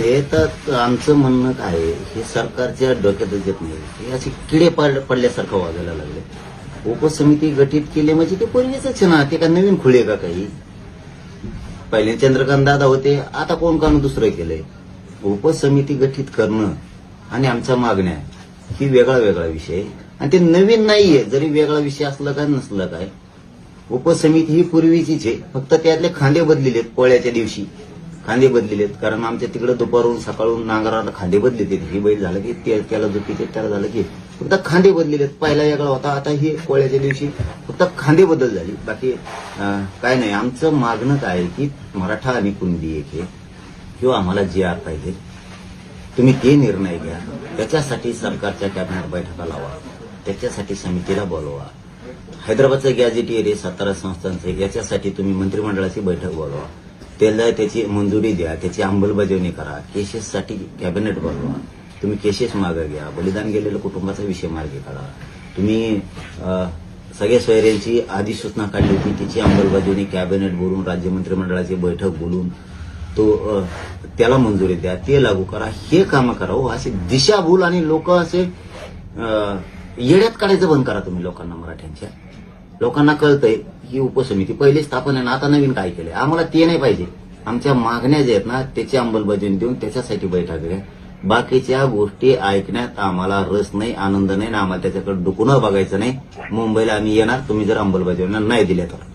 हे तर आमचं म्हणणं काय आहे, हे सरकारच्या डोक्यातच येत नाही. हे असे किडे पड पडल्यासारखं वागायला लागले. उपसमिती गठीत केली म्हणजे ते पूर्वीच ना ते का नवीन खुळे का काही? पहिले चंद्रकांत दादा होते आता कोण कोण दुसरं केलंय? उपसमिती गठीत करणं आणि आमच्या मागण्या ही वेगळा वेगळा विषय आहे. आणि ते नवीन नाहीये जरी वेगळा विषय असला काय नसलं काय उपसमिती ही पूर्वीचीच आहे. फक्त त्यातले खांदे बदलेलेत पोळ्याच्या दिवशी. खांदे बदलेलेत कारण आमच्या तिकडे दुपारून सकाळून नांगराला खांदे बदलेत. ही बैल झालं की ते त्याला झुकीचे त्याला झालं की फक्त खांदे बदलेलेत पहिला वेगळा होता. आता हे पोळ्याच्या दिवशी फक्त खांदे बदल झाली. बाकी काय नाही. आमचं मागणं काय आहे की मराठा आणि कुणबी एक आहे. किंवा आम्हाला जी आर पाहिजे तुम्ही ते निर्णय घ्या. त्याच्यासाठी सरकारच्या कॅबिनेट बैठका लावा. त्याच्यासाठी समितीला बोलवा. हैदराबादचं गॅजेट आहे सातारा संस्थांचं. याच्यासाठी तुम्ही मंत्रिमंडळाची बैठक बोलवा. त्याला त्याची मंजुरी द्या त्याची अंमलबजावणी करा केसेससाठी कॅबिनेट बनवा तुम्ही केसेस मागे घ्या बलिदान गेलेल्या कुटुंबाचा विषय मार्गी काढा. तुम्ही सगळ्या सोयऱ्यांची अधिसूचना काढली होती तिची अंमलबजावणी कॅबिनेट बोलून राज्य मंत्रिमंडळाची बैठक बोलून तो त्याला मंजुरी द्या ते लागू करा हे कामं करा हो असे दिशाभूल आणि लोक असे येड्यात काढायचं बंद करा तुम्ही लोकांना मराठ्यांच्या. लोकांना कळतंय ही उपसमिती पहिली स्थापन आहे ना आता नवीन काय केलंय? आम्हाला ते नाही पाहिजे. आमच्या मागण्या ज्या आहेत ना त्याची अंमलबजावणी देऊन त्याच्यासाठी बैठक घ्या बाकीच्या गोष्टी ऐकण्यात आम्हाला रस नाही आनंद नाही ना आम्हाला त्याच्याकडे डुकून बघायचं नाही. मुंबईला आम्ही येणार तुम्ही जर अंमलबजावणी नाही दिल्या तर.